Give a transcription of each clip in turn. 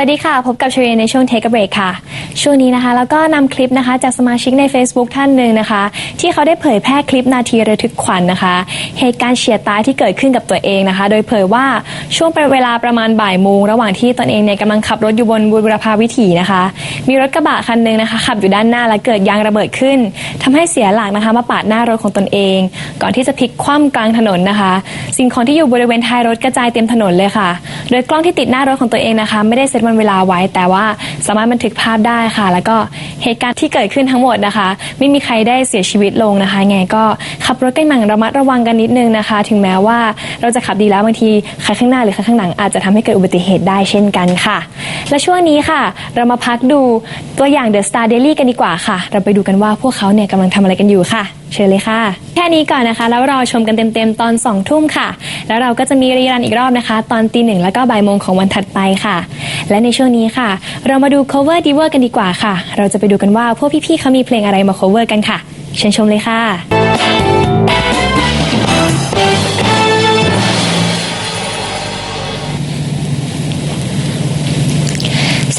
วัสดีค่ะ พบกับชเรียในช่วง Take a Break ค่ะ ช่วงนี้นะคะ แล้วก็นำคลิปนะคะ จากสมาชิกใน Facebook ท่านหนึ่งนะคะ ที่เขาได้เผยแพร่คลิปนาทีระทึกขวัญนะคะ เหตุการณ์เฉียดตายที่เกิดขึ้นกับตัวเองนะคะ โดยเผยว่าช่วงเวลาประมาณบ่ายโมงระหว่างที่ตนเองเนี่ยกำลังขับรถอยู่บนบุรพาวิถีนะคะ มีรถกระบะคันหนึ่งนะคะขับอยู่ด้านหน้าและเกิดยางระเบิดขึ้นทำให้เสียหลักนะคะมาปาดหน้ารถของตนเอง ก่อนที่จะพลิกคว่ำกลางถนนนะคะ สิ่งของที่อยู่บริเวณท้ายรถกระจายเต็มถนนเลยค่ะ โดยกล้องที่ติดหน้ารถของตัวเองนะคะ ไม่ได้เซตวันเวลาไว้ แต่ว่าสามารถบันทึกภาพได้ค่ะ แล้วก็เหตุการณ์ที่เกิดขึ้นทั้งหมดนะคะ ไม่มีใครได้เสียชีวิตลงนะคะไงก็ขับรถกันอย่างระมัดระวังกันนิดนึงนะคะ ถึงแม้ว่าเราจะขับดีแล้วบางทีใครข้างหน้าหรือใครข้างหลังอาจจะทำให้เกิดอุบัติเหตุได้เช่นกันค่ะ และช่วงนี้ค่ะ เรามาพักดูตัวอย่าง The Star Daily กันดีกว่าค่ะ เราไปดูกันว่าพวกเขาเนี่ยกำลังทำอะไรกันอยู่ค่ะ เชิญเลยค่ะ แค่นี้ก่อนนะคะ แล้วรอชมกันเต็มๆ ตอน2ทุ่มค่ะ แล้วเราก็จะมีรีรันอีกรอบนะคะ ตอนตีหนึ่งแล้วก็บ่ายโมงของวันถัดไปค่ะ และในช่วงนี้ค่ะ เรามาดู cover diver กันดีกว่าค่ะ เราจะไปดูกันว่าพวกพี่ๆเขามีเพลงอะไรมา cover กันค่ะ เชิญชมเลยค่ะ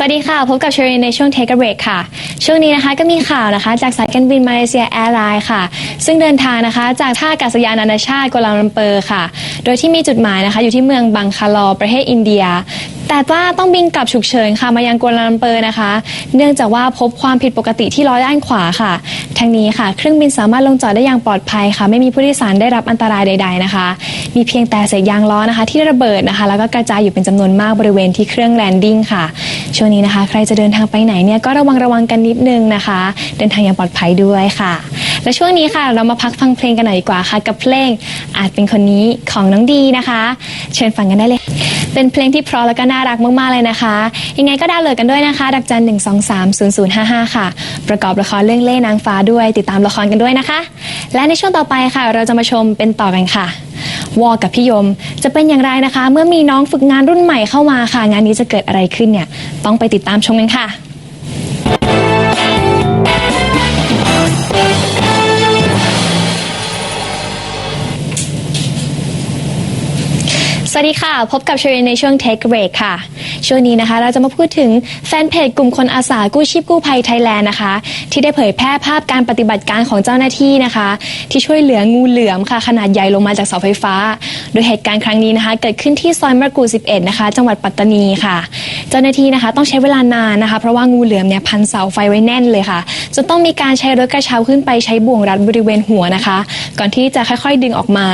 สวัสดีค่ะ พบกับเชอรีนในช่วง Take a Break ค่ะ ช่วงนี้นะคะก็มีข่าวนะคะ จากสายการบินมาเลเซียแอร์ไลน์ค่ะ ซึ่งเดินทางนะคะจากท่าอากาศยานนานาชาติกัวลาลัมเปอร์ค่ะ โดยที่มีจุดหมายนะคะ อยู่ที่เมืองบังคาลอประเทศอินเดีย แต่ว่าต้องบินกลับฉุกเฉินค่ะมายังกัวลาลัมเปอร์นะคะ เนื่องจากว่าพบความผิดปกติที่ล้อด้านขวาค่ะทั้งนี้ค่ะ เครื่องบินสามารถลงจอดได้อย่างปลอดภัยค่ะ ไม่มีผู้โดยสารได้รับอันตรายใด ๆนะคะ มีเพียงแต่เศษยางล้อนะคะ ที่ระเบิดนะคะ แล้วก็กระจายอยู่เป็นจำนวนมากบริเวณที่เครื่องแลนดิ้งค่ะช่วงนี้นะคะ ใครจะเดินทางไปไหนเนี่ยก็ระวังระวังกันนิดนึงนะคะ เดินทางอย่างปลอดภัยด้วยค่ะ และช่วงนี้ค่ะ เรามาพักฟังเพลงกันหน่อยดีกว่าค่ะ กับเพลงอาจเป็นคนนี้ของน้องดีนะคะ เชิญฟังกันได้เลย เป็นเพลงที่เพราะแล้วก็น่ารักมากๆเลยนะคะ ยังไงก็ดาวน์โหลดกันด้วยนะคะ ดักจันหนึ่งสองสามศูนย์ศูนย์ห้าห้าค่ะ ประกอบละครเรื่องเล่นางฟ้าด้วย ติดตามละครกันด้วยนะคะ และในช่วงต่อไปค่ะ เราจะมาชมเป็นต่อกันค่ะวอกับพี่ยมจะเป็นอย่างไรนะคะ เมื่อมีน้องฝึกงานรุ่นใหม่เข้ามาค่ะ งานนี้จะเกิดอะไรขึ้นเนี่ยต้องไปติดตามชมกันค่ะ วัสดีค่ะ พบกับเชอรีในช่วง Take Break ค่ะ ช่วงนี้นะคะ เราจะมาพูดถึงแฟนเพจกลุ่มคนอาสากู้ชีพกู้ภัยไทยแลนด์นะคะ ที่ได้เผยแพร่ภาพการปฏิบัติการของเจ้าหน้าที่นะคะ ที่ช่วยเหลืองูเหลือมค่ะ ขนาดใหญ่ลงมาจากเสาไฟฟ้า โดยเหตุการณ์ครั้งนี้นะคะ เกิดขึ้นที่ซอยมะกรูด11 นะคะ จังหวัดปัตตานีค่ะ เจ้าหน้าที่นะคะ ต้องใช้เวลานานนะคะ เพราะว่างูเหลือมเนี่ยพันเสาไฟไว้แน่นเลยค่ะจนต้องมีการใช้รถกระเช้าขึ้นไปใช้บ่วงรัดบริเวณหัวนะคะ ก่อนที่จะค่อยๆ ดึงออกมา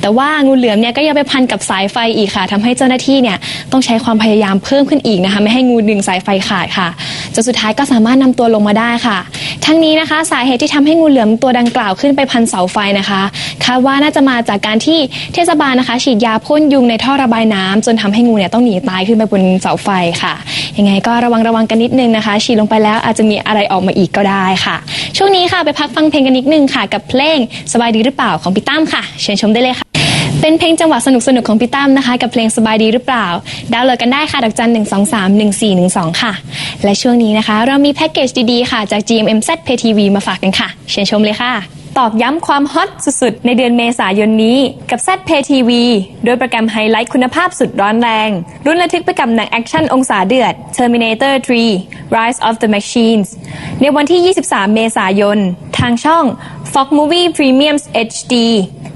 แต่ว่างูเหลือมเนี่ยก็ยังไปพันกับสายไฟอีกค่ะทำให้เจ้าหน้าที่เนี่ยต้องใช้ความพยายามเพิ่มขึ้นอีกนะคะ ไม่ให้งูดึงสายไฟขาดค่ะจนสุดท้ายก็สามารถนำตัวลงมาได้ค่ะ ทั้งนี้นะคะ สาเหตุที่ทำให้งูเหลือมตัวดังกล่าวขึ้นไปพันเสาไฟนะคะคาดว่าน่าจะมาจากการที่เทศบาลนะคะ ฉีดยาพ่นยุงในท่อระบายน้ำจนทำให้งูเนี่ยต้องหนีตายขึ้นไปบนเสาไฟค่ะยังไงก็ระวังระวังกันนิดนึงนะคะ ฉีดลงไปแล้วอาจจะมีอะไรออกมาอีกก็ได้ค่ะ ช่วงนี้ค่ะไปพักฟังเพลงกันนิดนึงค่ะ กับเพลงสบายดีหรือเปล่าของพี่ตั้มค่ะ เชิญชมได้เลยค่ะ เป็นเพลงจังหวะสนุกสนุกของพี่ตั้มนะคะ กับเพลงสบายดีหรือเปล่า ดาวน์โหลดกันได้ค่ะดอกจันหนึ่งสองสามหนึ่งสี่หนึ่งสองค่ะ และช่วงนี้นะคะ เรามีแพ็กเกจดีๆค่ะ จาก GMMZ Pay TV มาฝากกันค่ะ เชิญชมเลยค่ะ ตอกย้ำความฮอตสุดๆ ในเดือนเมษายนนี้กับ Z Pay TV โดยโปรแกรมไฮไลท์คุณภาพสุดร้อนแรง รุ่นระทึกไปกับหนังแอคชั่นองศาเดือด Terminator 3 Rise of the Machines ในวันที่ 23 เมษายน ทางช่อง Fox Movie Premium HD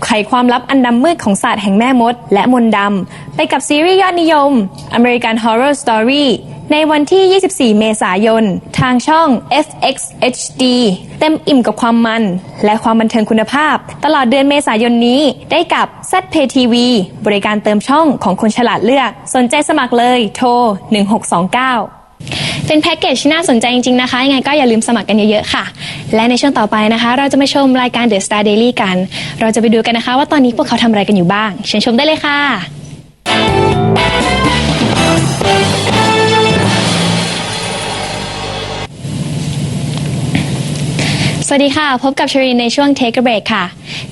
ไขความลับอันดำมืดของศาสตร์แห่งแม่มด และมนต์ดำ ไปกับซีรีส์ยอดนิยม American Horror Story ในวันที่ 24 เมษายน ทางช่อง FX HD เต็มอิ่มกับความมัน และความบันเทิงคุณภาพ ตลอดเดือนเมษายนนี้ได้กับ ZPTV บริการเติมช่องของคนฉลาดเลือก สนใจสมัครเลย โทร 1629 เป็นแพ็กเกจที่น่าสนใจจริง ๆ นะคะ ยังไงก็อย่าลืมสมัครกันเยอะ ๆ ค่ะ และในช่วงต่อไปนะคะ เราจะมาชมรายการ The Star Daily กัน เราจะไปดูกันนะคะ ว่าตอนนี้พวกเขาทำอะไรกันอยู่บ้าง เชิญชมได้เลยค่ะสวัสดีค่ะ พบกับชรีนในช่วง Take a Break ค่ะ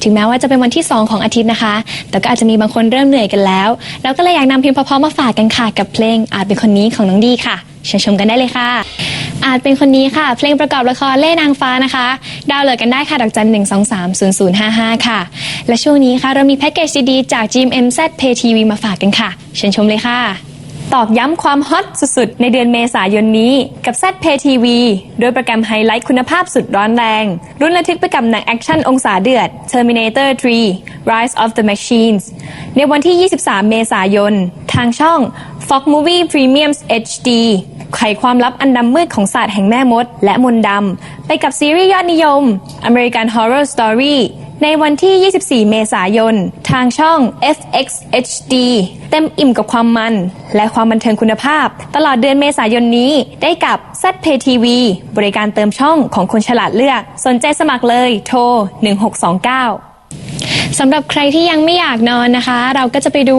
ถึงแม้ว่าจะเป็นวันที่ 2 ของอาทิตย์นะคะ แต่ก็อาจจะมีบางคนเริ่มเหนื่อยกันแล้วแล้วก็เลยอยากนำเพลงเพราะๆมาฝากกันค่ะ กับเพลงอาจเป็นคนนี้ของน้องดีค่ะ เชิญชมกันได้เลยค่ะ อาจเป็นคนนี้ค่ะ เพลงประกอบละครเล่นางฟ้านะคะ ดาวน์โหลดกันได้ค่ะ ดอกจันหนึ่งสองสามศูนย์ศูนย์ห้าห้าค่ะ และช่วงนี้ค่ะ เรามีแพ็กเกจดีๆจาก GMMZ Pay TV มาฝากกันค่ะ เชิญชมเลยค่ะ ตอกย้ำความฮอตสุดๆ ในเดือนเมษายนนี้กับ ZPay TV โดยโปรแกรมไฮไลท์คุณภาพสุดร้อนแรง รุ่นระทึกไปกับหนังแอคชั่นองศาเดือด Terminator 3 Rise of the Machines ในวันที่ 23 เมษายน ทางช่อง Fox Movie Premium HD ไขความลับอันดำมืดของศาสตร์แห่งแม่มด และมนต์ดำ ไปกับซีรีส์ยอดนิยม American Horror Story ในวันที่ 24 เมษายน ทางช่อง FX HD เต็มอิ่มกับความมัน และความบันเทิงคุณภาพ ตลอดเดือนเมษายนนี้ได้กับ ZPay TV บริการเติมช่องของคนฉลาดเลือก สนใจสมัครเลย โทร 1629 สำหรับใครที่ยังไม่อยากนอนนะคะ เราก็จะไปดู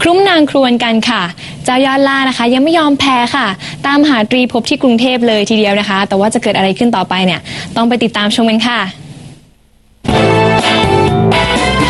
คลุ้มนางครวนกันค่ะ เจ้ายอดล่านะคะ ยังไม่ยอมแพ้ค่ะ ตามหาตรีภพที่กรุงเทพเลยทีเดียวนะคะ แต่ว่าจะเกิดอะไรขึ้นต่อไปเนี่ย ต้องไปติดตามชมกันค่ะ